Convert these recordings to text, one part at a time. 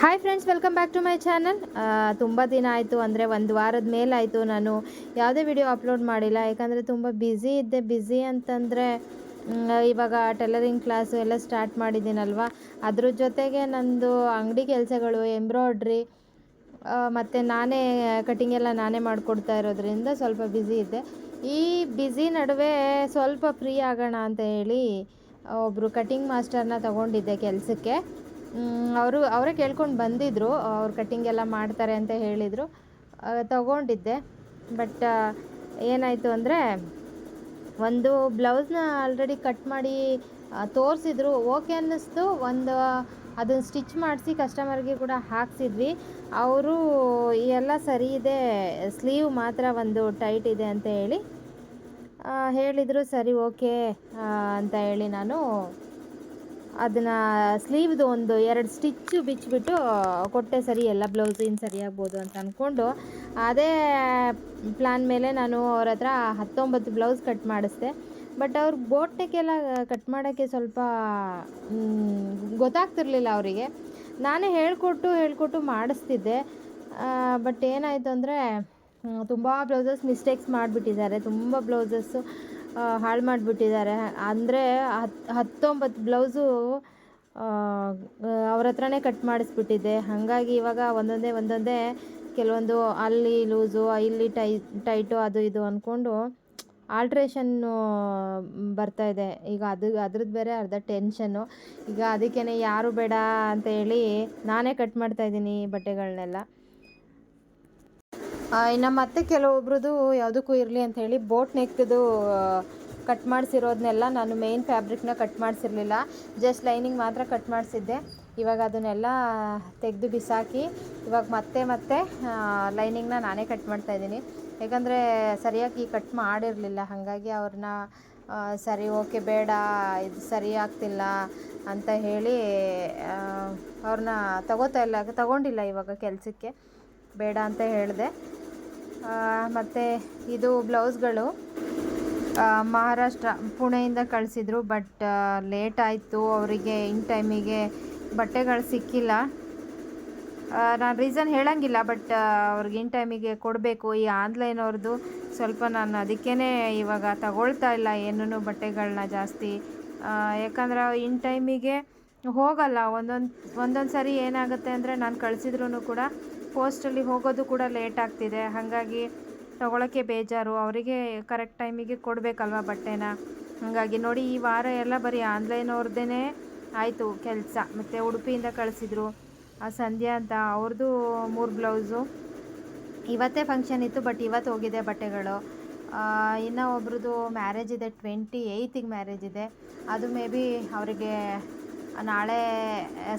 Hi friends welcome back to my channel ತುಂಬ ದಿನ ಆಯಿತು, ಅಂದರೆ ಒಂದು ವಾರದ ಮೇಲಾಯಿತು ನಾನು ಯಾವುದೇ ವಿಡಿಯೋ ಅಪ್ಲೋಡ್ ಮಾಡಿಲ್ಲ. ಯಾಕಂದರೆ ತುಂಬ ಬ್ಯುಸಿ ಇದ್ದೆ. ಬ್ಯುಸಿ ಅಂತಂದರೆ ಇವಾಗ ಟೈಲರಿಂಗ್ ಕ್ಲಾಸು ಎಲ್ಲ ಸ್ಟಾರ್ಟ್ ಮಾಡಿದ್ದೀನಲ್ವ? ಅದ್ರ ಜೊತೆಗೆ ನಂದು ಅಂಗಡಿ ಕೆಲಸಗಳು ಎಂಬ್ರಾಯ್ಡ್ರಿ ಮತ್ತು ನಾನೇ ಕಟಿಂಗ್ ಎಲ್ಲ ನಾನೇ ಮಾಡಿಕೊಡ್ತಾ ಇರೋದ್ರಿಂದ ಸ್ವಲ್ಪ ಬ್ಯುಸಿ ಇದ್ದೆ. ಈ ಬ್ಯುಸಿ ನಡುವೆ ಸ್ವಲ್ಪ ಫ್ರೀ ಆಗೋಣ ಅಂತ ಹೇಳಿ ಒಬ್ಬರು ಕಟಿಂಗ್ ಮಾಸ್ಟರ್ನ ತಗೊಂಡಿದ್ದೆ ಕೆಲಸಕ್ಕೆ. ಅವರು ಅವರೇ ಕೇಳ್ಕೊಂಡು ಬಂದಿದ್ದರು ಅವ್ರು ಕಟ್ಟಿಂಗ್ ಎಲ್ಲ ಮಾಡ್ತಾರೆ ಅಂತ ಹೇಳಿದರು. ತಗೊಂಡಿದ್ದೆ. ಬಟ್ ಏನಾಯಿತು ಅಂದರೆ, ಒಂದು ಬ್ಲೌಸ್ನ ಆಲ್ರೆಡಿ ಕಟ್ ಮಾಡಿ ತೋರಿಸಿದ್ರು. ಓಕೆ ಅನ್ನಿಸ್ತು. ಒಂದು, ಅದನ್ನು ಸ್ಟಿಚ್ ಮಾಡಿಸಿ ಕಸ್ಟಮರ್ಗೆ ಕೂಡ ಹಾಕ್ಸಿದ್ವಿ. ಅವರು ಎಲ್ಲ ಸರಿ ಇದೆ ಸ್ಲೀವ್ ಮಾತ್ರ ಒಂದು ಟೈಟ್ ಇದೆ ಅಂತ ಹೇಳಿ ಹೇಳಿದರು. ಸರಿ ಓಕೆ ಅಂತ ಹೇಳಿ ನಾನು ಅದನ್ನು ಸ್ಲೀವ್ದು ಒಂದು ಎರಡು ಸ್ಟಿಚ್ಚು ಬಿಚ್ಚಿಬಿಟ್ಟು, ಕೊಟ್ಟೆ ಸರಿ, ಎಲ್ಲ ಬ್ಲೌಸ್ ಇನ್ನು ಸರಿಯಾಗ್ಬೋದು ಅಂತ ಅಂದ್ಕೊಂಡು ಅದೇ ಪ್ಲ್ಯಾನ್ ಮೇಲೆ ನಾನು ಅವ್ರ ಹತ್ರ ಹತ್ತೊಂಬತ್ತು ಬ್ಲೌಸ್ ಕಟ್ ಮಾಡಿಸ್ದೆ. ಬಟ್ ಅವ್ರ ಬೋಟ್ ನೆಕ್ಕೆಲ್ಲ ಕಟ್ ಮಾಡೋಕ್ಕೆ ಸ್ವಲ್ಪ ಗೊತ್ತಾಗ್ತಿರ್ಲಿಲ್ಲ ಅವರಿಗೆ. ನಾನೇ ಹೇಳಿಕೊಟ್ಟು ಹೇಳಿಕೊಟ್ಟು ಮಾಡಿಸ್ತಿದ್ದೆ. ಬಟ್ ಏನಾಯಿತು ಅಂದರೆ ತುಂಬ ಬ್ಲೌಸಸ್ ಮಿಸ್ಟೇಕ್ಸ್ ಮಾಡಿಬಿಟ್ಟಿದ್ದಾರೆ. ತುಂಬ ಬ್ಲೌಸಸ್ಸು ಹಾಳು ಮಾಡಿಬಿಟ್ಟಿದ್ದಾರೆ. ಅಂದರೆ ಹತ್ತು ಹತ್ತೊಂಬತ್ತು ಬ್ಲೌಸು ಅವ್ರ ಹತ್ರನೇ ಕಟ್ ಮಾಡಿಸ್ಬಿಟ್ಟಿದ್ದೆ. ಹಾಗಾಗಿ ಇವಾಗ ಒಂದೊಂದೇ ಒಂದೊಂದೇ ಕೆಲವೊಂದು ಅಲ್ಲಿ ಲೂಸು ಇಲ್ಲಿ ಟೈ, ಟೈಟು ಅದು ಇದು ಅಂದ್ಕೊಂಡು ಆಲ್ಟ್ರೇಷನ್ನು ಬರ್ತಾಯಿದೆ ಈಗ ಅದು, ಅದ್ರದ್ದು ಬೇರೆ ಅರ್ಧ ಟೆನ್ಷನ್ನು. ಈಗ ಅದಕ್ಕೇ ಯಾರು ಬೇಡ ಅಂತ ಹೇಳಿ ನಾನೇ ಕಟ್ ಮಾಡ್ತಾಯಿದ್ದೀನಿ ಬಟ್ಟೆಗಳನ್ನೆಲ್ಲ ಇನ್ನು ಮತ್ತೆ ಕೆಲವೊಬ್ರದ್ದು ಯಾವುದಕ್ಕೂ ಇರಲಿ ಅಂತ ಹೇಳಿ ಬೋಟ್ ನೆಕ್ದು ಕಟ್ ಮಾಡಿಸಿರೋದನ್ನೆಲ್ಲ ನಾನು ಮೇನ್ ಫ್ಯಾಬ್ರಿಕ್ನ ಕಟ್ ಮಾಡಿಸಿರ್ಲಿಲ್ಲ. ಜಸ್ಟ್ ಲೈನಿಂಗ್ ಮಾತ್ರ ಕಟ್ ಮಾಡಿಸಿದ್ದೆ. ಇವಾಗ ಅದನ್ನೆಲ್ಲ ತೆಗೆದು ಬಿಸಾಕಿ, ಇವಾಗ ಮತ್ತೆ ಮತ್ತೆ ಲೈನಿಂಗ್ನ ನಾನೇ ಕಟ್ ಮಾಡ್ತಾ ಇದ್ದೀನಿ. ಯಾಕಂದರೆ ಸರಿಯಾಗಿ ಕಟ್ ಮಾಡಿರಲಿಲ್ಲ. ಹಾಗಾಗಿ ಅವ್ರನ್ನ ಸರಿ ಓಕೆ ಬೇಡ, ಇದು ಸರಿ ಆಗ್ತಿಲ್ಲ ಅಂತ ಹೇಳಿ ಅವ್ರನ್ನ ತಗೋತಾ ಇಲ್ಲ, ತಗೊಂಡಿಲ್ಲ ಇವಾಗ ಕೆಲಸಕ್ಕೆ. ಬೇಡ ಅಂತ ಹೇಳಿದೆ. ಮತ್ತು ಇದು ಬ್ಲೌಸ್ಗಳು ಮಹಾರಾಷ್ಟ್ರ, ಪುಣೆಯಿಂದ ಕಳಿಸಿದ್ರು, ಬಟ್ ಲೇಟ್ ಆಯಿತು. ಅವರಿಗೆ ಇನ್ ಟೈಮಿಗೆ ಬಟ್ಟೆಗಳು ಸಿಕ್ಕಿಲ್ಲ. ನಾನು ರೀಸನ್ ಹೇಳಂಗಿಲ್ಲ, ಬಟ್ ಅವ್ರಿಗೆ ಇನ್ ಟೈಮಿಗೆ ಕೊಡಬೇಕು. ಈ ಆನ್ಲೈನ್ ಅವ್ರದ್ದು ಸ್ವಲ್ಪ ನಾನು ಅದಕ್ಕೇ ಇವಾಗ ತಗೊಳ್ತಾ ಇಲ್ಲ ಏನೂ ಬಟ್ಟೆಗಳನ್ನ ಜಾಸ್ತಿ. ಯಾಕಂದ್ರೆ ಇನ್ ಟೈಮಿಗೆ ಹೋಗಲ್ಲ. ಒಂದೊಂದು ಒಂದೊಂದು ಸಾರಿ ಏನಾಗುತ್ತೆ ಅಂದರೆ ನಾನು ಕಳಿಸಿದ್ರು ಕೂಡ ಪೋಸ್ಟಲ್ಲಿ ಹೋಗೋದು ಕೂಡ ಲೇಟ್ ಆಗ್ತಿದೆ. ಹಾಗಾಗಿ ತಗೊಳ್ಳೋಕ್ಕೆ ಬೇಜಾರು. ಅವರಿಗೆ ಕರೆಕ್ಟ್ ಟೈಮಿಗೆ ಕೊಡಬೇಕಲ್ವ ಬಟ್ಟೆನ? ಹಾಗಾಗಿ ನೋಡಿ ಈ ವಾರ ಎಲ್ಲ ಬರೀ ಆನ್ಲೈನ್ ಅವ್ರದ್ದೇ ಆಯಿತು ಕೆಲಸ. ಮತ್ತು ಉಡುಪಿಯಿಂದ ಕಳಿಸಿದ್ರು. ಆ ಸಂಧ್ಯಾ ಅಂತ ಅವ್ರದ್ದು ಮೂರು ಬ್ಲೌಸು. ಇವತ್ತೇ ಫಂಕ್ಷನ್ ಇತ್ತು ಬಟ್ ಇವತ್ತು ಹೋಗಿದೆ ಬಟ್ಟೆಗಳು. ಇನ್ನು ಒಬ್ರದ್ದು ಮ್ಯಾರೇಜ್ ಇದೆ ಟ್ವೆಂಟಿ ಏಯ್ತಿಗೆ ಮ್ಯಾರೇಜ್ ಇದೆ. ಅದು ಮೇ ಬಿ ಅವರಿಗೆ ನಾಳೆ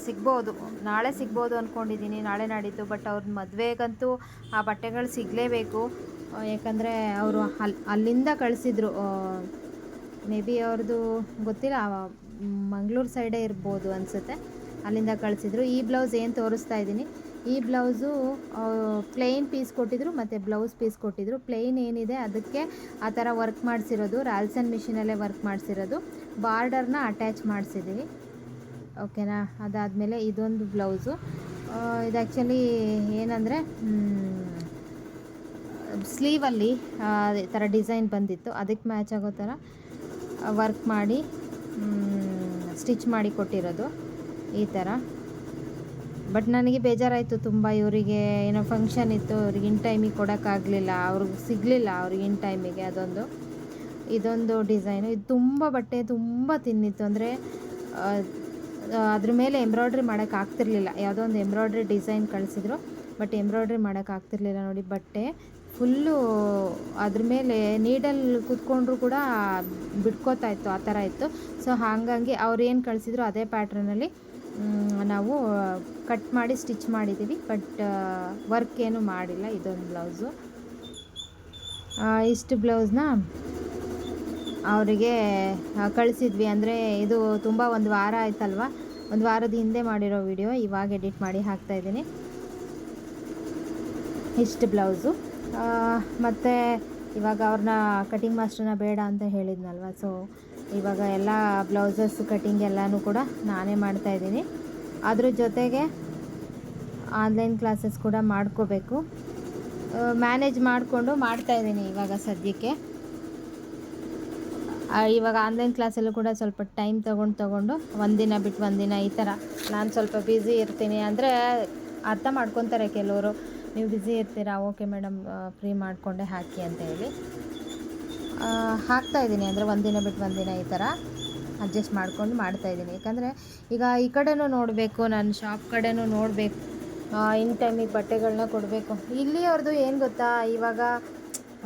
ಸಿಗ್ಬೋದು. ನಾಳೆ ಸಿಗ್ಬೋದು ಅಂದ್ಕೊಂಡಿದ್ದೀನಿ ನಾಳೆ ನಾಡಿದ್ದು ಬಟ್ ಅವ್ರ ಮದುವೆಗಂತೂ ಆ ಬಟ್ಟೆಗಳು ಸಿಗಲೇಬೇಕು. ಯಾಕಂದರೆ ಅವರು ಅಲ್ಲಿ ಅಲ್ಲಿಂದ ಕಳಿಸಿದ್ರು. ಮೇ ಬಿ ಅವ್ರದ್ದು ಗೊತ್ತಿಲ್ಲ ಮಂಗಳೂರು ಸೈಡೇ ಇರ್ಬೋದು ಅನಿಸುತ್ತೆ. ಅಲ್ಲಿಂದ ಕಳಿಸಿದ್ರು. ಈ ಬ್ಲೌಸ್ ಏನು ತೋರಿಸ್ತಾ ಇದ್ದೀನಿ. ಈ ಬ್ಲೌಸು ಪ್ಲೇನ್ ಪೀಸ್ ಕೊಟ್ಟಿದ್ರು, ಮತ್ತು ಬ್ಲೌಸ್ ಪೀಸ್ ಕೊಟ್ಟಿದ್ರು. ಪ್ಲೇನ್ ಏನಿದೆ, ಅದಕ್ಕೆ ಆ ಥರ ವರ್ಕ್ ಮಾಡಿಸಿರೋದು. ರಾಲ್ಸನ್ ಮಿಷಿನಲ್ಲೇ ವರ್ಕ್ ಮಾಡಿಸಿರೋದು. ಬಾರ್ಡರ್ನ ಅಟ್ಯಾಚ್ ಮಾಡಿಸಿದ್ದೀವಿ ಓಕೆನಾ? ಅದಾದಮೇಲೆ ಇದೊಂದು ಬ್ಲೌಸು. ಇದು ಆ್ಯಕ್ಚುಲಿ ಏನಂದರೆ ಸ್ಲೀವಲ್ಲಿ ಈ ಥರ ಡಿಸೈನ್ ಬಂದಿತ್ತು. ಅದಕ್ಕೆ ಮ್ಯಾಚ್ ಆಗೋ ಥರ ವರ್ಕ್ ಮಾಡಿ ಸ್ಟಿಚ್ ಮಾಡಿ ಕೊಟ್ಟಿರೋದು ಈ ಥರ ಬಟ್ ನನಗೆ ಬೇಜಾರಾಯಿತು ತುಂಬ. ಇವರಿಗೆ ಏನೋ ಫಂಕ್ಷನ್ ಇತ್ತು. ಅವ್ರಿಗೆ ಇನ್ ಟೈಮಿಗೆ ಕೊಡೋಕ್ಕಾಗಲಿಲ್ಲ ಅವ್ರಿಗೆ ಸಿಗಲಿಲ್ಲ ಅವ್ರಿಗೆ ಇನ್ ಟೈಮಿಗೆ ಅದೊಂದು. ಇದೊಂದು ಡಿಸೈನು ಇದು ತುಂಬ ಬಟ್ಟೆ ತುಂಬ ತಿನ್ನಿತ್ತು. ಅಂದರೆ ಅದ್ರ ಮೇಲೆ ಎಂಬ್ರಾಯ್ಡ್ರಿ ಮಾಡೋಕ್ಕೆ ಆಗ್ತಿರ್ಲಿಲ್ಲ. ಯಾವುದೋ ಒಂದು ಎಂಬ್ರಾಯ್ಡ್ರಿ ಡಿಸೈನ್ ಕಳಿಸಿದ್ರು ಬಟ್ ಎಂಬ್ರಾಯ್ಡ್ರಿ ಮಾಡೋಕ್ಕೆ ಆಗ್ತಿರ್ಲಿಲ್ಲ ನೋಡಿ ಬಟ್ಟೆ. ಫುಲ್ಲು ಅದ್ರ ಮೇಲೆ ನೀಡಲ್ ಕೂತ್ಕೊಂಡ್ರು ಕೂಡ ಬಿಟ್ಕೋತಾ ಇತ್ತು, ಆ ಥರ ಇತ್ತು. ಸೊ ಹಾಗಾಗಿ ಅವ್ರು ಏನು ಕಳಿಸಿದ್ರು ಅದೇ ಪ್ಯಾಟ್ರನಲ್ಲಿ ನಾವು ಕಟ್ ಮಾಡಿ ಸ್ಟಿಚ್ ಮಾಡಿದ್ದೀವಿ ಬಟ್ ವರ್ಕ್ ಏನು ಮಾಡಿಲ್ಲ ಇದೊಂದು ಬ್ಲೌಸು ಇಷ್ಟು ಬ್ಲೌಸ್ನ ಅವರಿಗೆ ಕಳಿಸಿದ್ವಿ. ಅಂದರೆ ಇದು ತುಂಬ ಒಂದು ವಾರ ಆಯ್ತಲ್ವ? ಒಂದು ವಾರದ ಹಿಂದೆ ಮಾಡಿರೋ ವಿಡಿಯೋ. ಇವಾಗ ಎಡಿಟ್ ಮಾಡಿ ಹಾಕ್ತಾಯಿದ್ದೀನಿ ಇಷ್ಟು ಬ್ಲೌಸು. ಮತ್ತು ಇವಾಗ ಅವ್ರನ್ನ ಕಟಿಂಗ್ ಮಾಸ್ಟರ್ನ ಬೇಡ ಅಂತ ಹೇಳಿದ್ನಲ್ವ? ಸೊ ಇವಾಗ ಎಲ್ಲ ಬ್ಲೌಸಸ್, ಕಟಿಂಗ್ ಎಲ್ಲನೂ ಕೂಡ ನಾನೇ ಮಾಡ್ತಾಯಿದ್ದೀನಿ ಅದ್ರ ಜೊತೆಗೆ ಆನ್ಲೈನ್ ಕ್ಲಾಸಸ್ ಕೂಡ ಮಾಡ್ಕೋಬೇಕು. ಮ್ಯಾನೇಜ್ ಮಾಡಿಕೊಂಡು ಮಾಡ್ತಾಯಿದ್ದೀನಿ ಇವಾಗ ಸದ್ಯಕ್ಕೆ. ಇವಾಗ ಆನ್ಲೈನ್ ಕ್ಲಾಸಲ್ಲೂ ಕೂಡ ಸ್ವಲ್ಪ ಟೈಮ್ ತೊಗೊಂಡು ತೊಗೊಂಡು ಒಂದಿನ ಬಿಟ್ಟು ಒಂದಿನ ಈ ಥರ ನಾನು ಸ್ವಲ್ಪ ಬ್ಯುಸಿ ಇರ್ತೀನಿ ಅಂದರೆ ಅರ್ಥ ಮಾಡ್ಕೊತಾರೆ ಕೆಲವರು. ನೀವು ಬ್ಯುಸಿ ಇರ್ತೀರಾ? ಓಕೆ ಮೇಡಮ್ ಫ್ರೀ ಮಾಡಿಕೊಂಡೆ ಹಾಕಿ ಅಂತ ಹೇಳಿ. ಹಾಕ್ತಾ ಇದ್ದೀನಿ ಅಂದರೆ ಒಂದಿನ ಬಿಟ್ಟು ಒಂದಿನ ಈ ಥರ ಅಡ್ಜಸ್ಟ್ ಮಾಡ್ಕೊಂಡು ಮಾಡ್ತಾಯಿದ್ದೀನಿ ಯಾಕಂದರೆ ಈಗ ಈ ಕಡೆನೂ ನೋಡಬೇಕು, ನಾನು ಶಾಪ್ ಕಡೆನೂ ನೋಡಬೇಕು. ಇನ್ ಟೈಮಿಗೆ ಬಟ್ಟೆಗಳನ್ನ ಕೊಡಬೇಕು. ಇಲ್ಲಿ ಅವ್ರದ್ದು ಏನು ಗೊತ್ತಾ? ಇವಾಗ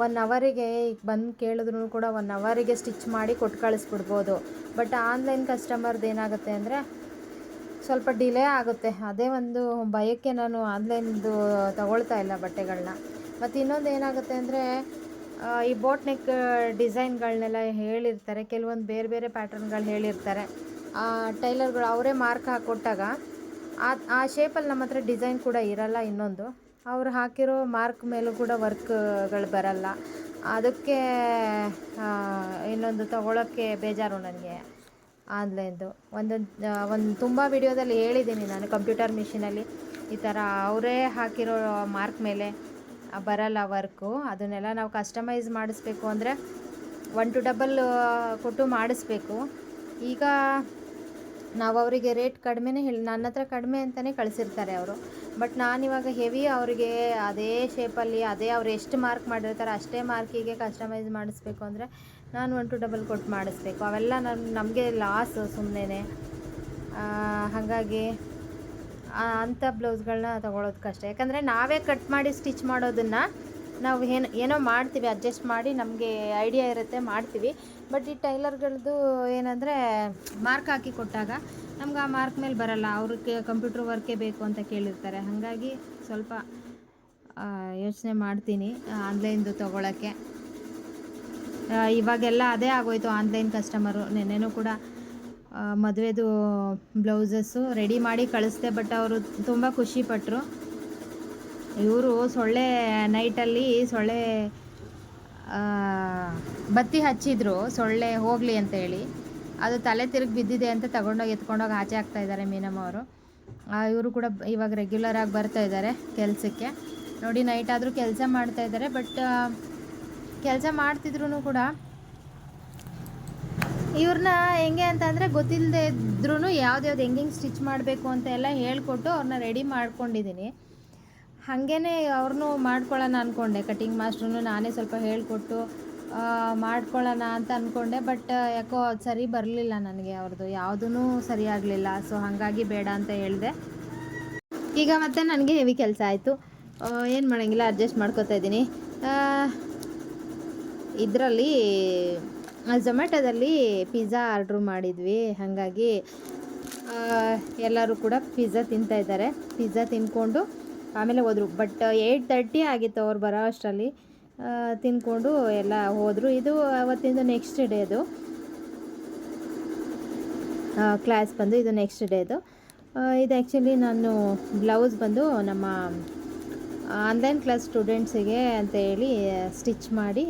ಒನ್ ಅವರಿಗೆ ಈಗ ಬಂದು ಕೇಳಿದ್ರು ಕೂಡ ಒನ್ ಅವರಿಗೆ ಸ್ಟಿಚ್ ಮಾಡಿ ಕೊಟ್ಟು ಕಳಿಸ್ಬಿಡ್ಬೋದು. ಬಟ್ ಆನ್ಲೈನ್ ಕಸ್ಟಮರ್ದು ಏನಾಗುತ್ತೆ ಅಂದರೆ ಸ್ವಲ್ಪ ಡಿಲೇ ಆಗುತ್ತೆ. ಅದೇ ಒಂದು ಭಯಕ್ಕೆ ನಾನು ಆನ್ಲೈನ್ದು ತಗೊಳ್ತಾ ಇಲ್ಲ ಬಟ್ಟೆಗಳನ್ನ ಮತ್ತು ಇನ್ನೊಂದು ಏನಾಗುತ್ತೆ ಅಂದರೆ ಈ ಬೋಟ್ ನೆಕ್ ಡಿಸೈನ್ಗಳನ್ನೆಲ್ಲ ಹೇಳಿರ್ತಾರೆ. ಕೆಲವೊಂದು ಬೇರೆ ಬೇರೆ ಪ್ಯಾಟರ್ನ್ಗಳು ಹೇಳಿರ್ತಾರೆ. ಟೈಲರ್ಗಳು ಅವರೇ ಮಾರ್ಕ್ ಹಾಕ್ಕೊಟ್ಟಾಗ ಆ ಆ ಶೇಪಲ್ಲಿ ನಮ್ಮ ಹತ್ರ ಡಿಸೈನ್ ಕೂಡ ಇರಲ್ಲ ಇನ್ನೊಂದು. ಅವ್ರು ಹಾಕಿರೋ ಮಾರ್ಕ್ ಮೇಲೂ ಕೂಡ ವರ್ಕ್ಗಳು ಬರಲ್ಲ. ಅದಕ್ಕೆ ಇನ್ನೊಂದು ತಗೊಳ್ಳೋಕ್ಕೆ ಬೇಜಾರು ನನಗೆ ಆನ್ಲೈನ್ದು. ಒಂದೊಂದು ಒಂದು ತುಂಬ ವಿಡಿಯೋದಲ್ಲಿ ಹೇಳಿದ್ದೀನಿ ನಾನು ಕಂಪ್ಯೂಟರ್ ಮಿಷಿನಲ್ಲಿ. ಈ ಥರ ಅವರೇ ಹಾಕಿರೋ ಮಾರ್ಕ್ ಮೇಲೆ ಬರಲ್ಲ ವರ್ಕು. ಅದನ್ನೆಲ್ಲ ನಾವು ಕಸ್ಟಮೈಸ್ ಮಾಡಿಸ್ಬೇಕು ಅಂದರೆ ಒನ್ ಟು ಡಬಲ್ ಕೊಟ್ಟು ಮಾಡಿಸ್ಬೇಕು. ಈಗ ನಾವು ಅವರಿಗೆ ರೇಟ್ ಕಡಿಮೆನೇ ಹೇಳಿ, ನನ್ನ ಹತ್ರ ಕಡಿಮೆ ಅಂತಲೇ ಕಳಿಸಿರ್ತಾರೆ ಅವರು. ಬಟ್ ನಾನಿವಾಗ ಹೆವಿ ಅವರಿಗೆ ಅದೇ ಶೇಪಲ್ಲಿ ಅದೇ ಅವ್ರು ಎಷ್ಟು ಮಾರ್ಕ್ ಮಾಡಿರ್ತಾರೆ ಅಷ್ಟೇ ಮಾರ್ಕಿಗೆ ಕಸ್ಟಮೈಸ್ ಮಾಡಿಸ್ಬೇಕು ಅಂದರೆ ನಾನು ಒನ್ ಟು ಡಬಲ್ ಕೊಟ್ಟು ಮಾಡಿಸ್ಬೇಕು. ಅವೆಲ್ಲ ನನ್ನ ನಮಗೆ ಲಾಸ್ ಸುಮ್ಮನೆ ಹಾಗಾಗಿ ಅಂಥ ಬ್ಲೌಸ್ಗಳನ್ನ ತೊಗೊಳೋದು ಕಷ್ಟ. ಯಾಕಂದರೆ ನಾವೇ ಕಟ್ ಮಾಡಿ ಸ್ಟಿಚ್ ಮಾಡೋದನ್ನು ನಾವು ಏನು, ಏನೋ ಮಾಡ್ತೀವಿ ಅಡ್ಜಸ್ಟ್ ಮಾಡಿ ನಮಗೆ ಐಡಿಯಾ ಇರುತ್ತೆ, ಮಾಡ್ತೀವಿ. ಬಟ್ ಈ ಟೈಲರ್ಗಳದ್ದು ಏನಂದರೆ ಮಾರ್ಕ್ ಹಾಕಿ ಕೊಟ್ಟಾಗ ನಮ್ಗೆ ಆ ಮಾರ್ಕ್ ಮೇಲೆ ಬರಲ್ಲ. ಅವ್ರಿಗೆ ಕಂಪ್ಯೂಟ್ರ್ ವರ್ಕೇ ಬೇಕು ಅಂತ ಕೇಳಿರ್ತಾರೆ. ಹಾಗಾಗಿ ಸ್ವಲ್ಪ ಯೋಚನೆ ಮಾಡ್ತೀನಿ ಆನ್ಲೈನ್ದು ತೊಗೊಳಕ್ಕೆ. ಇವಾಗೆಲ್ಲ ಅದೇ ಆಗೋಯ್ತು. ಆನ್ಲೈನ್ ಕಸ್ಟಮರು ನೆನ್ನೆನೂ ಕೂಡ ಮದುವೆದು ಬ್ಲೌಸಸ್ಸು ರೆಡಿ ಮಾಡಿ ಕಳಿಸ್ದೆ ಬಟ್ ಅವರು ತುಂಬ ಖುಷಿಪಟ್ಟರು ಇವರು ಸೊಳ್ಳೆ ನೈಟಲ್ಲಿ ಸೊಳ್ಳೆ ಬತ್ತಿ ಹಚ್ಚಿದ್ರು. ಸೊಳ್ಳೆ ಹೋಗಲಿ ಅಂತ ಹೇಳಿ. ಅದು ತಲೆ ತಿರುಗಿ ಬಿದ್ದಿದೆ ಅಂತ ತಗೊಂಡೋಗಿ ಎತ್ಕೊಂಡೋಗಿ ಆಚೆ ಹಾಕ್ತಾ ಇದ್ದಾರೆ ಮೀನಮ್ಮ ಅವರು. ಇವರು ಕೂಡ ಇವಾಗ ರೆಗ್ಯುಲರ್ ಆಗಿ ಬರ್ತಾ ಇದ್ದಾರೆ ಕೆಲಸಕ್ಕೆ. ನೋಡಿ ನೈಟ್ ಆದರೂ ಕೆಲಸ ಮಾಡ್ತಾ ಇದ್ದಾರೆ ಬಟ್ ಕೆಲಸ ಮಾಡ್ತಿದ್ರು ಕೂಡ ಇವ್ರನ್ನ ಹೆಂಗೆ ಅಂತಂದರೆ ಗೊತ್ತಿಲ್ಲದೆ ಇದ್ರೂ ಯಾವ್ದ್ಯಾವ್ದು ಯಾವ್ದು ಹೆಂಗೆ ಸ್ಟಿಚ್ ಮಾಡಬೇಕು ಅಂತ ಎಲ್ಲ ಹೇಳ್ಕೊಟ್ಟು ಅವ್ರನ್ನ ರೆಡಿ ಮಾಡ್ಕೊಂಡಿದ್ದೀನಿ. ಹಾಗೇ ಅವ್ರನ್ನೂ ಮಾಡ್ಕೊಳ್ಳೋಣ ಅಂದ್ಕೊಂಡೆ ಕಟಿಂಗ್ ಮಾಸ್ಟ್ರೂ ನಾನೇ ಸ್ವಲ್ಪ ಹೇಳ್ಕೊಟ್ಟು ಮಾಡ್ಕೊಳ್ಳೋಣ ಅಂತ ಅಂದ್ಕೊಂಡೆ ಬಟ್ ಯಾಕೋ ಅದು ಸರಿ ಬರಲಿಲ್ಲ ನನಗೆ ಅವ್ರದ್ದು. ಯಾವುದೂ ಸರಿ ಆಗಲಿಲ್ಲ. ಸೊ ಹಾಗಾಗಿ ಬೇಡ ಅಂತ ಹೇಳಿದೆ. ಈಗ ಮತ್ತೆ ನನಗೆ ಹೆವಿ ಕೆಲಸ ಆಯಿತು. ಏನು ಮಾಡೋಂಗಿಲ್ಲ ಅಡ್ಜಸ್ಟ್ ಮಾಡ್ಕೊತಾ ಇದ್ದೀನಿ. ಇದರಲ್ಲಿ ಝೊಮ್ಯಾಟೋದಲ್ಲಿ ಪಿಜ್ಜಾ ಆರ್ಡ್ರು ಮಾಡಿದ್ವಿ. ಹಾಗಾಗಿ ಎಲ್ಲರೂ ಕೂಡ ಪಿಜ್ಜಾ ತಿಂತಾಯಿದ್ದಾರೆ ಪಿಜ್ಜಾ ತಿಂದ್ಕೊಂಡು ಆಮೇಲೆ ಹೋದರು. ಬಟ್ ಏಯ್ಟ್ ತರ್ಟಿ ಆಗಿತ್ತು ಅವ್ರು ಬರೋ ಅಷ್ಟರಲ್ಲಿ. ತಿಂದ್ಕೊಂಡು ಎಲ್ಲ ಹೋದರು. ಇದು ಅವತ್ತಿಂದ ನೆಕ್ಸ್ಟ್ ಡೇ ಅದು. ಕ್ಲಾಸ್ ಬಂದು ಇದು ನೆಕ್ಸ್ಟ್ ಡೇದು ಇದು ಆ್ಯಕ್ಚುಲಿ ನಾನು ಬ್ಲೌಸ್ ಬಂದು ನಮ್ಮ ಆನ್ಲೈನ್ ಕ್ಲಾಸ್ ಸ್ಟೂಡೆಂಟ್ಸಿಗೆ ಅಂತ ಹೇಳಿ ಸ್ಟಿಚ್ ಮಾಡಿ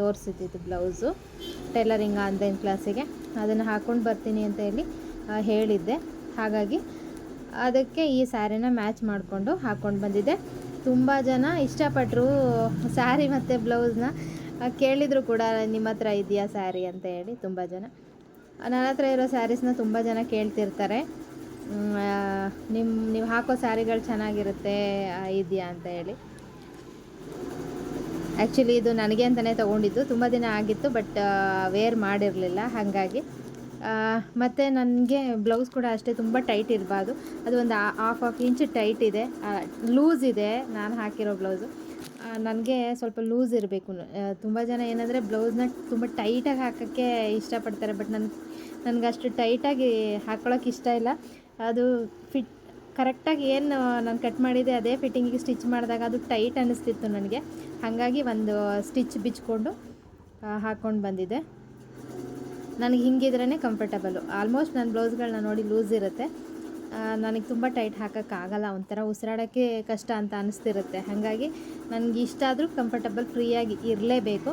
ತೋರಿಸಿದ್ದು ಬ್ಲೌಸು ಟೈಲರಿಂಗ್ ಆನ್ಲೈನ್ ಕ್ಲಾಸಿಗೆ ಅದನ್ನು ಹಾಕ್ಕೊಂಡು ಬರ್ತೀನಿ ಅಂತ ಹೇಳಿ ಹೇಳಿದ್ದೆ. ಹಾಗಾಗಿ ಅದಕ್ಕೆ ಈ ಸ್ಯಾರಿನ ಮ್ಯಾಚ್ ಮಾಡಿಕೊಂಡು ಹಾಕ್ಕೊಂಡು ಬಂದಿದ್ದೆ. ತುಂಬ ಜನ ಇಷ್ಟಪಟ್ಟರು ಸ್ಯಾರಿ ಮತ್ತು ಬ್ಲೌಸ್ನ. ಕೇಳಿದರು ಕೂಡ ನಿಮ್ಮ ಹತ್ರ ಇದೆಯಾ ಸ್ಯಾರಿ ಅಂತ ಹೇಳಿ ತುಂಬ ಜನ. ನನ್ನ ಹತ್ರ ಇರೋ ಸ್ಯಾರೀಸ್ನ ತುಂಬ ಜನ ಕೇಳ್ತಿರ್ತಾರೆ. ನಿಮ್ಮ ನೀವು ಹಾಕೋ ಸ್ಯಾರಿಗಳು ಚೆನ್ನಾಗಿರುತ್ತೆ ಇದೆಯಾ ಅಂತ ಹೇಳಿ. ಆ್ಯಕ್ಚುಲಿ ಇದು ನನಗೆ ಅಂತಲೇ ತೊಗೊಂಡಿದ್ದು. ತುಂಬ ದಿನ ಆಗಿತ್ತು ಬಟ್ ವೇರ್ ಮಾಡಿರಲಿಲ್ಲ, ಹಾಗಾಗಿ. ಮತ್ತು ನನಗೆ ಬ್ಲೌಸ್ ಕೂಡ ಅಷ್ಟೇ ತುಂಬ ಟೈಟ್ ಇರಬಾರ್ದು. ಅದು ಒಂದು ಹಾಫ್ ಹಾಫ್ ಇಂಚ್ ಟೈಟ್ ಇದೆ. ಲೂಸ್ ಇದೆ ನಾನು ಹಾಕಿರೋ ಬ್ಲೌಸು ನನಗೆ ಸ್ವಲ್ಪ ಲೂಸ್ ಇರಬೇಕು. ತುಂಬ ಜನ ಏನಂದರೆ ಬ್ಲೌಸ್ನ ತುಂಬ ಟೈಟಾಗಿ ಹಾಕೋಕ್ಕೆ ಇಷ್ಟಪಡ್ತಾರೆ ಬಟ್ ನನ್ನ ನನಗೆ ಅಷ್ಟು ಟೈಟಾಗಿ ಹಾಕ್ಕೊಳಕ್ಕೆ ಇಷ್ಟ ಇಲ್ಲ. ಅದು ಫಿಟ್ ಕರೆಕ್ಟಾಗಿ ಏನು ನಾನು ಕಟ್ ಮಾಡಿದೆ, ಅದೇ ಫಿಟ್ಟಿಂಗಿಗೆ ಸ್ಟಿಚ್ ಮಾಡಿದಾಗ ಅದು ಟೈಟ್ ಅನ್ನಿಸ್ತಿತ್ತು ನನಗೆ. ಹಾಗಾಗಿ ಒಂದು ಸ್ಟಿಚ್ ಬಿಚ್ಕೊಂಡು ಹಾಕ್ಕೊಂಡು ಬಂದಿದ್ದೆ. ನನಗೆ ಹಿಂಗಿದ್ರೇ ಕಂಫರ್ಟಬಲು ಆಲ್ಮೋಸ್ಟ್ ನನ್ನ ಬ್ಲೌಸ್ಗಳನ್ನ ನೋಡಿ ಲೂಸ್ ಇರುತ್ತೆ. ನನಗೆ ತುಂಬ ಟೈಟ್ ಹಾಕೋಕ್ಕಾಗಲ್ಲ ಒಂಥರ ಉಸಿರಾಡೋಕ್ಕೆ ಕಷ್ಟ ಅಂತ ಅನಿಸ್ತಿರುತ್ತೆ. ಹಾಗಾಗಿ ನನಗೆ ಇಷ್ಟ ಆದರೂ ಕಂಫರ್ಟಬಲ್ ಫ್ರೀಯಾಗಿ ಇರಲೇಬೇಕು.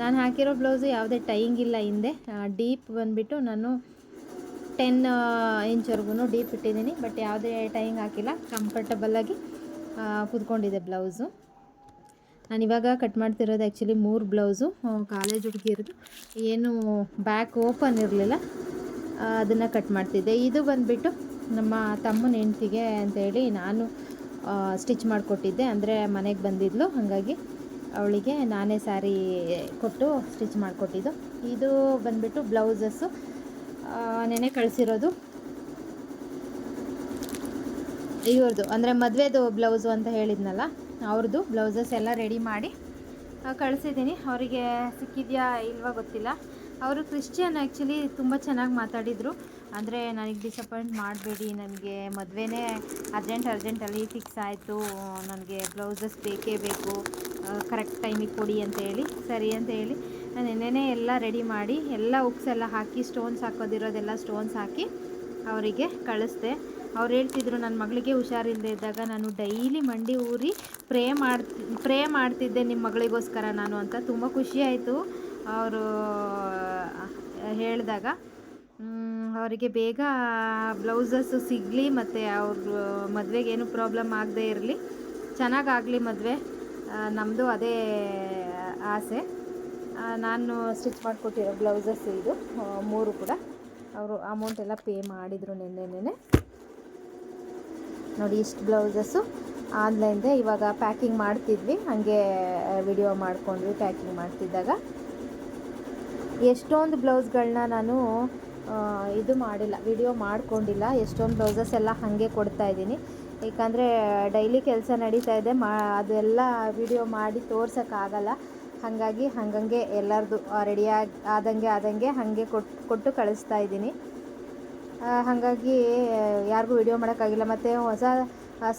ನಾನು ಹಾಕಿರೋ ಬ್ಲೌಸು ಯಾವುದೇ ಟೈಯಿಂಗ್ ಇಲ್ಲ ಹಿಂದೆ. ಡೀಪ್ ಬಂದುಬಿಟ್ಟು ನಾನು ಟೆನ್ ಇಂಚ್ವರೆಗೂ ಡೀಪ್ ಇಟ್ಟಿದ್ದೀನಿ. ಬಟ್ ಯಾವುದೇ ಟೈಯಿಂಗ್ ಹಾಕಿಲ್ಲ. ಕಂಫರ್ಟಬಲ್ಲಾಗಿ ಕೂತ್ಕೊಂಡಿದೆ ಬ್ಲೌಸು ನಾನಿವಾಗ ಕಟ್ ಮಾಡ್ತಿರೋದು ಆ್ಯಕ್ಚುಲಿ ಮೂರು ಬ್ಲೌಸು ಕಾಲೇಜ್ ಹುಡುಗಿರದು. ಏನು ಬ್ಯಾಕ್ ಓಪನ್ ಇರಲಿಲ್ಲ ಅದನ್ನು ಕಟ್ ಮಾಡ್ತಿದ್ದೆ. ಇದು ಬಂದುಬಿಟ್ಟು ನಮ್ಮ ತಮ್ಮನ ಹೆಂಡ್ತಿಗೆ ಅಂತೇಳಿ ನಾನು ಸ್ಟಿಚ್ ಮಾಡಿಕೊಟ್ಟಿದ್ದೆ. ಅಂದರೆ ಮನೆಗೆ ಬಂದಿದ್ಲು, ಹಾಗಾಗಿ ಅವಳಿಗೆ ನಾನೇ ಸ್ಯಾರಿ ಕೊಟ್ಟು ಸ್ಟಿಚ್ ಮಾಡಿಕೊಟ್ಟಿದ್ದು. ಇದು ಬಂದುಬಿಟ್ಟು ಬ್ಲೌಸಸ್ಸು ನೆನೆ ಕಳಿಸಿರೋದು. ಇವ್ರದ್ದು ಅಂದರೆ ಮದುವೆದು ಬ್ಲೌಸು ಅಂತ ಹೇಳಿದ್ನಲ್ಲ ಅವ್ರದ್ದು ಬ್ಲೌಸಸ್ ಎಲ್ಲ ರೆಡಿ ಮಾಡಿ ಕಳಿಸಿದ್ದೀನಿ. ಅವರಿಗೆ ಸಿಕ್ಕಿದೆಯಾ ಇಲ್ವಾ ಗೊತ್ತಿಲ್ಲ. ಅವರು ಕ್ರಿಶ್ಚಿಯನ್ ಆ್ಯಕ್ಚುಲಿ ತುಂಬ ಚೆನ್ನಾಗಿ ಮಾತಾಡಿದರು. ಅಂದರೆ ನನಗೆ ಡಿಸಪಾಯಿಂಟ್ ಮಾಡಬೇಡಿ, ನನಗೆ ಮದುವೆನೇ ಅರ್ಜೆಂಟ್ ಅರ್ಜೆಂಟಲ್ಲಿ ಫಿಕ್ಸ್ ಆಯಿತು. ನನಗೆ ಬ್ಲೌಸಸ್ ಬೇಕೇ ಬೇಕು. ಕರೆಕ್ಟ್ ಟೈಮಿಗೆ ಕೊಡಿ ಅಂತ ಹೇಳಿ, ಸರಿ ಅಂತ ಹೇಳಿ ನಾನು ನೆನ್ನೆನೇ ಎಲ್ಲ ರೆಡಿ ಮಾಡಿ, ಎಲ್ಲ ಉಕ್ಸ್ ಎಲ್ಲ ಹಾಕಿ ಸ್ಟೋನ್ಸ್ ಹಾಕೋದಿರೋದೆಲ್ಲ ಸ್ಟೋನ್ಸ್ ಹಾಕಿ ಅವರಿಗೆ ಕಳಿಸ್ದೆ. ಅವ್ರು ಹೇಳ್ತಿದ್ರು ನನ್ನ ಮಗಳಿಗೆ ಹುಷಾರಿಲ್ಲದೆ ಇದ್ದಾಗ ನಾನು ಡೈಲಿ ಮಂಡಿ ಊರಿ ಪ್ರೇ ಮಾಡ್ತಿ, ಪ್ರೇ ಮಾಡ್ತಿದ್ದೆ ನಿಮ್ಮ ಮಗಳಿಗೋಸ್ಕರ ನಾನು ಅಂತ ತುಂಬ ಖುಷಿ ಆಯಿತು. ಅವರು ಹೇಳಿದಾಗ ಅವರಿಗೆ ಬೇಗ ಬ್ಲೌಸಸ್ಸು ಸಿಗಲಿ ಮತ್ತು ಅವ್ರ ಮದುವೆಗೆ ಏನು ಪ್ರಾಬ್ಲಮ್ ಆಗದೇ ಇರಲಿ. ಚೆನ್ನಾಗಾಗಲಿ ಮದುವೆ. ನಮ್ಮದು ಅದೇ ಆಸೆ. ನಾನು ಸ್ಟಿಚ್ ಮಾಡಿಕೊಟ್ಟಿರೋ ಬ್ಲೌಸಸ್ ಇದು ಮೂರು ಕೂಡ. ಅವರು ಅಮೌಂಟ್ ಎಲ್ಲ ಪೇ ಮಾಡಿದರು ನಿನ್ನೆ. ನೋಡಿ ಇಷ್ಟು ಬ್ಲೌಸಸ್ಸು. ಆನ್ಲೈನ್ದೆ ಇವಾಗ ಪ್ಯಾಕಿಂಗ್ ಮಾಡ್ತಿದ್ವಿ. ಹಾಗೆ ವಿಡಿಯೋ ಮಾಡ್ಕೊಂಡ್ವಿ, ಪ್ಯಾಕಿಂಗ್ ಮಾಡ್ತಿದ್ದಾಗ. ಎಷ್ಟೊಂದು ಬ್ಲೌಸ್ಗಳನ್ನ ನಾನು ಇದು ಮಾಡಿಲ್ಲ, ವಿಡಿಯೋ ಮಾಡ್ಕೊಂಡಿಲ್ಲ. ಎಷ್ಟೊಂದು ಬ್ಲೌಸಸ್ ಎಲ್ಲ ಹಾಗೆ ಕೊಡ್ತಾ ಇದ್ದೀನಿ. ಏಕೆಂದರೆ ಡೈಲಿ ಕೆಲಸ ನಡೀತಾ ಇದೆ. ಮಾ, ಅದೆಲ್ಲ ವಿಡಿಯೋ ಮಾಡಿ ತೋರ್ಸೋಕ್ಕಾಗಲ್ಲ. ಹಾಗಾಗಿ ಹಂಗಂಗೆ ಎಲ್ಲರದು ರೆಡಿಯಾಗಿ ಆದಂಗೆ ಆದಂಗೆ ಹಾಗೆ ಕೊಟ್ಟು ಕೊಟ್ಟು ಕಳಿಸ್ತಾ ಇದ್ದೀನಿ. ಹಾಗಾಗಿ ಯಾರಿಗೂ ವಿಡಿಯೋ ಮಾಡೋಕ್ಕಾಗಿಲ್ಲ. ಮತ್ತು ಹೊಸ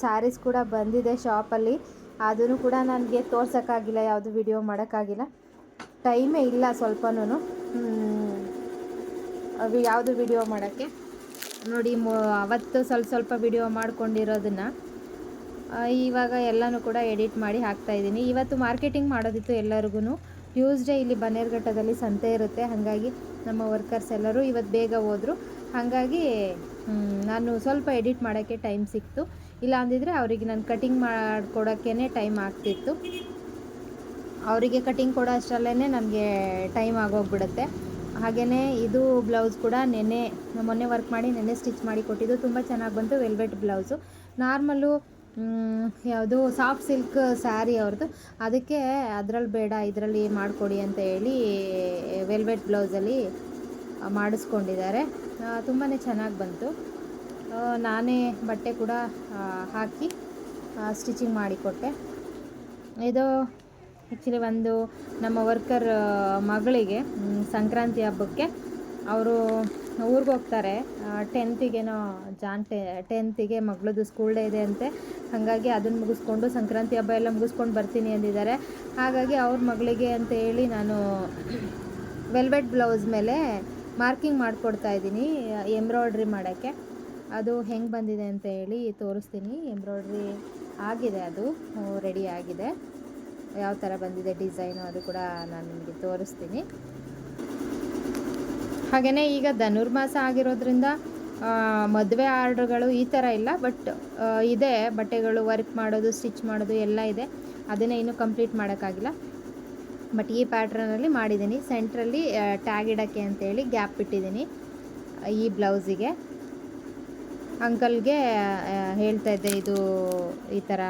ಸ್ಯಾರೀಸ್ ಕೂಡ ಬಂದಿದೆ ಶಾಪಲ್ಲಿ. ಅದನ್ನು ಕೂಡ ನನಗೆ ತೋರ್ಸೋಕ್ಕಾಗಿಲ್ಲ, ಯಾವುದು ವಿಡಿಯೋ ಮಾಡೋಕ್ಕಾಗಿಲ್ಲ. ಟೈಮೇ ಇಲ್ಲ ಸ್ವಲ್ಪನೂ ಅದು ಯಾವುದು ವಿಡಿಯೋ ಮಾಡೋಕ್ಕೆ? ನೋಡಿ, ಮು, ಅವತ್ತು ಸ್ವಲ್ಪ ಸ್ವಲ್ಪ ವಿಡಿಯೋ ಮಾಡ್ಕೊಂಡಿರೋದನ್ನು ಇವಾಗ ಎಲ್ಲನೂ ಕೂಡ ಎಡಿಟ್ ಮಾಡಿ ಹಾಕ್ತಾಯಿದ್ದೀನಿ ಇವತ್ತು ಮಾರ್ಕೆಟಿಂಗ್ ಮಾಡೋದಿತ್ತು ಎಲ್ಲರಿಗೂ ಟ್ಯೂಸ್ಡೇ ಇಲ್ಲಿ ಬನ್ನೇರ್ಘಟ್ಟದಲ್ಲಿ ಸಂತೆ ಇರುತ್ತೆ. ಹಾಗಾಗಿ ನಮ್ಮ ವರ್ಕರ್ಸ್ ಎಲ್ಲರೂ ಇವತ್ತು ಬೇಗ ಹೋದರು. ಹಾಗಾಗಿ ನಾನು ಸ್ವಲ್ಪ ಎಡಿಟ್ ಮಾಡೋಕ್ಕೆ ಟೈಮ್ ಸಿಕ್ತು. ಇಲ್ಲ ಅಂದಿದ್ರೆ ಅವರಿಗೆ ನಾನು ಕಟಿಂಗ್ ಮಾಡಿಕೊಡೋಕ್ಕೇ ಟೈಮ್ ಆಗ್ತಿತ್ತು. ಅವರಿಗೆ ಕಟಿಂಗ್ ಕೊಡೋ ಅಷ್ಟರಲ್ಲೇ ನಮಗೆ ಟೈಮ್ ಆಗೋಗ್ಬಿಡುತ್ತೆ. ಹಾಗೆಯೇ ಇದು ಬ್ಲೌಸ್ ಕೂಡ ನೆನ್ನೆ ಮೊನ್ನೆ ವರ್ಕ್ ಮಾಡಿ ನೆನ್ನೆ ಸ್ಟಿಚ್ ಮಾಡಿ ಕೊಟ್ಟಿದ್ದು. ತುಂಬ ಚೆನ್ನಾಗಿ ಬಂತು, ವೆಲ್ವೆಟ್ ಬ್ಲೌಸು. ನಾರ್ಮಲು ಯಾವುದು ಸಾಫ್ಟ್ ಸಿಲ್ಕ್ ಸ್ಯಾರಿ ಅವ್ರದ್ದು. ಅದಕ್ಕೆ ಅದರಲ್ಲಿ ಬೇಡ, ಇದರಲ್ಲಿ ಮಾಡಿಕೊಡಿ ಅಂತ ಹೇಳಿ ವೆಲ್ವೆಟ್ ಬ್ಲೌಸಲ್ಲಿ ಮಾಡಿಸ್ಕೊಂಡಿದ್ದಾರೆ. ತುಂಬಾ ಚೆನ್ನಾಗಿ ಬಂತು. ನಾನೇ ಬಟ್ಟೆ ಕೂಡ ಹಾಕಿ ಸ್ಟಿಚಿಂಗ್ ಮಾಡಿಕೊಟ್ಟೆ. ಇದು ಆ್ಯಕ್ಚುಲಿ ಒಂದು ನಮ್ಮ ವರ್ಕರ್ ಮಗಳಿಗೆ ಸಂಕ್ರಾಂತಿ ಹಬ್ಬಕ್ಕೆ ಅವರು ಊರಿಗೆ ಹೋಗ್ತಾರೆ. ಟೆಂತಿಗೇನೋ ಜಾನ್ ಟೆ ಟೆಂತಿಗೆ ಮಗಳದು ಸ್ಕೂಲ್ ಡೇ ಇದೆ ಅಂತೆ. ಹಾಗಾಗಿ ಅದನ್ನು ಮುಗಿಸ್ಕೊಂಡು ಸಂಕ್ರಾಂತಿ ಹಬ್ಬ ಎಲ್ಲ ಮುಗಿಸ್ಕೊಂಡು ಬರ್ತೀನಿ ಅಂದಿದ್ದಾರೆ. ಹಾಗಾಗಿ ಅವ್ರ ಮಗಳಿಗೆ ಅಂತ ಹೇಳಿ ನಾನು ವೆಲ್ವೆಟ್ ಬ್ಲೌಸ್ ಮೇಲೆ ಮಾರ್ಕಿಂಗ್ ಮಾಡಿಕೊಡ್ತಾ ಇದ್ದೀನಿ, ಎಂಬ್ರಾಯ್ಡ್ರಿ ಮಾಡೋಕ್ಕೆ. ಅದು ಹೆಂಗೆ ಬಂದಿದೆ ಅಂತ ಹೇಳಿ ತೋರಿಸ್ತೀನಿ. ಎಂಬ್ರಾಯ್ಡ್ರಿ ಆಗಿದೆ ಅದು ರೆಡಿ ಆಗಿದೆ. ಯಾವ ಥರ ಬಂದಿದೆ ಡಿಸೈನು ಅದು ಕೂಡ ನಾನು ನಿಮಗೆ ತೋರಿಸ್ತೀನಿ. ಹಾಗೆಯೇ ಈಗ ಧನುರ್ಮಾಸ ಆಗಿರೋದ್ರಿಂದ ಮದುವೆ ಆರ್ಡ್ರ್ಗಳು ಈ ಥರ ಇಲ್ಲ, ಬಟ್ ಇದೆ. ಬಟ್ಟೆಗಳು ವರ್ಕ್ ಮಾಡೋದು, ಸ್ಟಿಚ್ ಮಾಡೋದು ಎಲ್ಲ ಇದೆ. ಅದನ್ನೇ ಇನ್ನೂ ಕಂಪ್ಲೀಟ್ ಮಾಡೋಕ್ಕಾಗಿಲ್ಲ. ಬಟ್ ಈ ಪ್ಯಾಟ್ರನಲ್ಲಿ ಮಾಡಿದ್ದೀನಿ. ಸೆಂಟ್ರಲ್ಲಿ ಟ್ಯಾಗ್ ಇಡೋಕ್ಕೆ ಅಂತೇಳಿ ಗ್ಯಾಪ್ ಇಟ್ಟಿದ್ದೀನಿ, ಈ ಬ್ಲೌಸಿಗೆ ಅಂಕಲ್ಗೆ ಹೇಳ್ತಾ ಇದ್ದೆ, ಇದು ಈ ಥರ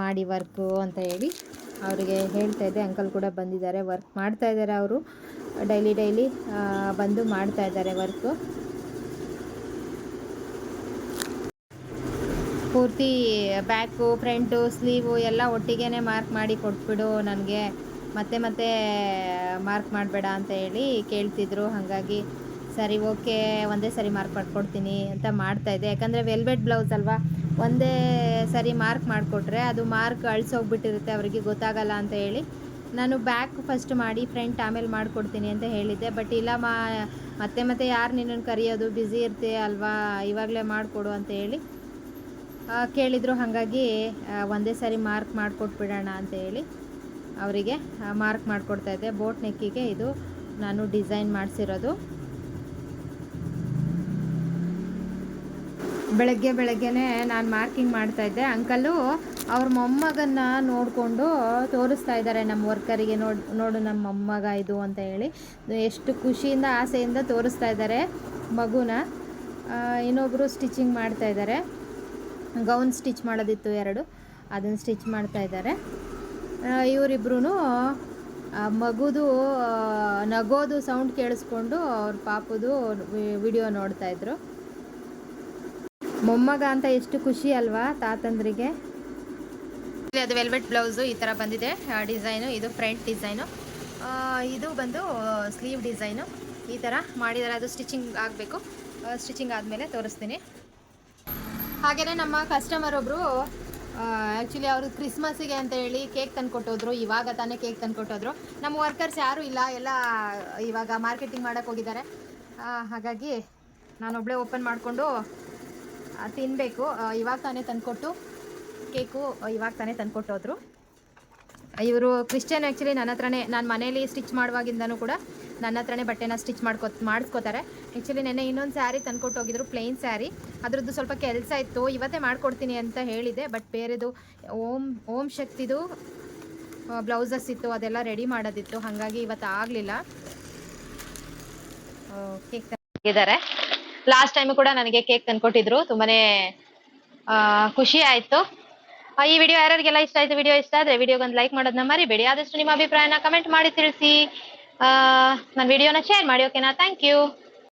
ಮಾಡಿ ವರ್ಕು ಅಂತ ಹೇಳಿ. ಅವರಿಗೆ ಹೇಳ್ತಾ ಇದ್ದೆ ಅಂಕಲ್ ಕೂಡ ಬಂದಿದ್ದಾರೆ ವರ್ಕ್ ಮಾಡ್ತಾ ಇದ್ದಾರೆ ಅವರು. ಡೈಲಿ ಡೈಲಿ ಬಂದು ಮಾಡ್ತಾ ಇದ್ದಾರೆ ವರ್ಕು ಪೂರ್ತಿ, ಬ್ಯಾಕು, ಫ್ರಂಟು, ಸ್ಲೀವು ಎಲ್ಲ ಒಟ್ಟಿಗೆ ಮಾರ್ಕ್ ಮಾಡಿ ಕೊಟ್ಬಿಡು, ನನಗೆ. ಮತ್ತೆ ಮತ್ತೆ ಮಾರ್ಕ್ ಮಾಡಬೇಡ ಅಂತ ಹೇಳಿ ಕೇಳ್ತಿದ್ರು. ಹಾಗಾಗಿ ಸರಿ ಓಕೆ ಒಂದೇ ಸರಿ ಮಾರ್ಕ್ ಮಾಡಿಕೊಡ್ತೀನಿ ಅಂತ ಮಾಡ್ತಾ ಇದ್ದೆ. ಯಾಕಂದರೆ ವೆಲ್ವೆಟ್ ಬ್ಲೌಸ್ ಅಲ್ವಾ, ಒಂದೇ ಸರಿ ಮಾರ್ಕ್ ಮಾಡಿಕೊಟ್ರೆ ಅದು ಮಾರ್ಕ್ ಅಳಿಸೋಗ್ಬಿಟ್ಟಿರುತ್ತೆ ಅವರಿಗೆ ಗೊತ್ತಾಗಲ್ಲ ಅಂತ ಹೇಳಿ ನಾನು ಬ್ಯಾಕ್ ಫಸ್ಟ್ ಮಾಡಿ ಫ್ರಂಟ್ ಆಮೇಲೆ ಮಾಡಿಕೊಡ್ತೀನಿ ಅಂತ ಹೇಳಿದ್ದೆ. ಬಟ್ ಇಲ್ಲ ಮಾ, ಮತ್ತೆ ಮತ್ತೆ ಯಾರು ನಿನ್ನನ್ನು ಕರೆಯೋದು? ಬ್ಯುಸಿ ಇರ್ತೀಯ ಅಲ್ವಾ? ಇವಾಗಲೇ ಮಾಡಿಕೊಡು ಅಂತ ಹೇಳಿ ಕೇಳಿದರು. ಹಾಗಾಗಿ ಒಂದೇ ಸರಿ ಮಾರ್ಕ್ ಮಾಡಿಕೊಟ್ಬಿಡೋಣ ಅಂತ ಹೇಳಿ ಅವರಿಗೆ ಮಾರ್ಕ್ ಮಾಡಿಕೊಡ್ತಾ ಇದ್ದೆ. ಬೋಟ್ ನೆಕ್ಕಿಗೆ ಇದು ನಾನು ಡಿಸೈನ್ ಮಾಡಿಸಿರೋದು. ಬೆಳಗ್ಗೆ ಬೆಳಗ್ಗೆನೆ ನಾನು ಮಾರ್ಕಿಂಗ್ ಮಾಡ್ತಾ ಇದ್ದೆ. ಅಂಕಲು ಅವ್ರ ಮೊಮ್ಮಗನ್ನ ನೋಡಿಕೊಂಡು ತೋರಿಸ್ತಾ ಇದ್ದಾರೆ ನಮ್ಮ ವರ್ಕರಿಗೆ ನೋಡು ನೋಡು ನಮ್ಮ ಮೊಮ್ಮಗ ಇದು ಅಂತ ಹೇಳಿ. ಎಷ್ಟು ಖುಷಿಯಿಂದ, ಆಸೆಯಿಂದ ತೋರಿಸ್ತಾ ಇದ್ದಾರೆ ಮಗುನ. ಇನ್ನೊಬ್ಬರು ಸ್ಟಿಚಿಂಗ್ ಮಾಡ್ತಾ ಇದ್ದಾರೆ. ಗೌನ್ ಸ್ಟಿಚ್ ಮಾಡೋದಿತ್ತು ಎರಡು. ಅದನ್ನು ಸ್ಟಿಚ್ ಮಾಡ್ತಾ ಇದ್ದಾರೆ. ಇವರಿಬ್ರು ಮಗುದು ನಗೋದು ಸೌಂಡ್ ಕೇಳಿಸ್ಕೊಂಡು ಅವ್ರ ಪಾಪದು ವಿಡಿಯೋ ನೋಡ್ತಾ ಇದ್ರು. ಮೊಮ್ಮಗ ಅಂತ ಎಷ್ಟು ಖುಷಿ ಅಲ್ವಾ ತಾತಂದ್ರಿಗೆ. ಅದು ವೆಲ್ವೆಟ್ ಬ್ಲೌಸು ಈ ಥರ ಬಂದಿದೆ. ಡಿಸೈನು, ಇದು ಫ್ರಂಟ್ ಡಿಸೈನು. ಇದು ಬಂದು ಸ್ಲೀವ್ ಡಿಸೈನು. ಈ ಥರ ಮಾಡಿದರೆ ಅದು ಸ್ಟಿಚಿಂಗ್ ಆಗಬೇಕು. ಸ್ಟಿಚಿಂಗ್ ಆದಮೇಲೆ ತೋರಿಸ್ತೀನಿ. ಹಾಗೆಯೇ ನಮ್ಮ ಕಸ್ಟಮರ್ ಒಬ್ಬರು ಆ್ಯಕ್ಚುಲಿ ಅವರು ಕ್ರಿಸ್ಮಸ್ಸಿಗೆ ಅಂತ ಹೇಳಿ ಕೇಕ್ ತಂದುಕೊಟ್ಟೋದ್ರು ಇವಾಗ ತಾನೇ ಕೇಕ್ ತಂದ್ಕೊಟ್ಟೋದ್ರು ನಮ್ಮ ವರ್ಕರ್ಸ್ ಯಾರೂ ಇಲ್ಲ, ಎಲ್ಲ ಇವಾಗ ಮಾರ್ಕೆಟಿಂಗ್ ಮಾಡೋಕ್ಕೆ ಹೋಗಿದ್ದಾರೆ. ಹಾಗಾಗಿ ಹಾಗಾಗಿ ನಾನೊಬ್ಬಳೇ ಓಪನ್ ಮಾಡಿಕೊಂಡು ತಿನ್ನಬೇಕು ಇವಾಗ ತಾನೇ ತಂದುಕೊಟ್ಟು ಕೇಕು ಇವಾಗ ತಾನೇ ತಂದುಕೊಟ್ಟೋದ್ರು ಇವರು ಕ್ರಿಶ್ಚಿಯನ್ ಆ್ಯಕ್ಚುಲಿ ನನ್ನ ಹತ್ರನೇ, ನಾನು ಮನೇಲಿ ಸ್ಟಿಚ್ ಮಾಡುವಾಗಿಂದನೂ ಕೂಡ ನನ್ನ ಹತ್ರನೇ ಬಟ್ಟೆನ ಸ್ಟಿಚ್ ಮಾಡ್ಕೊ ಮಾಡಿಸ್ಕೋತಾರೆ. ಆ್ಯಕ್ಚುಲಿ ನೆನ್ನೆ ಇನ್ನೊಂದು ಸ್ಯಾರಿ ತಂದ್ಕೊಟ್ಟು ಹೋಗಿದ್ರು ಪ್ಲೇನ್ ಸ್ಯಾರಿ ಅದ್ರದ್ದು ಸ್ವಲ್ಪ ಕೆಲಸ ಇತ್ತು, ಇವತ್ತೇ ಮಾಡ್ಕೊಡ್ತೀನಿ ಅಂತ ಹೇಳಿದೆ ಬಟ್ ಬೇರೆದು ಓಂ ಓಂ ಶಕ್ತಿದು ಬ್ಲೌಸಸ್ ಇತ್ತು, ಅದೆಲ್ಲ ರೆಡಿ ಮಾಡೋದಿತ್ತು, ಹಾಗಾಗಿ ಇವತ್ತು ಆಗಲಿಲ್ಲ. ಕೇಕ್ ಇದ್ದಾರೆ. ಲಾಸ್ಟ್ ಟೈಮ್ ಕೂಡ ನನಗೆ ಕೇಕ್ ತಂದ್ಕೊಟ್ಟಿದ್ರು, ತುಂಬಾನೇ ಖುಷಿ ಆಯ್ತು. ಈ ವಿಡಿಯೋ ಯಾರಿಗೆಲ್ಲ ಇಷ್ಟ ಆಯಿತು ವಿಡಿಯೋ ಇಷ್ಟ ಆದ್ರೆ ವಿಡಿಯೋಗೊಂದು ಲೈಕ್ ಮಾಡೋದನ್ನ ಮರಿಬೇಡಿ. ಆದಷ್ಟು ನಿಮ್ಮ ಅಭಿಪ್ರಾಯನ ಕಮೆಂಟ್ ಮಾಡಿ ತಿಳಿಸಿ. ನನ್ನ ವಿಡಿಯೋನ ಶೇರ್ ಮಾಡಿ ಓಕೆನಾ ಥ್ಯಾಂಕ್ ಯು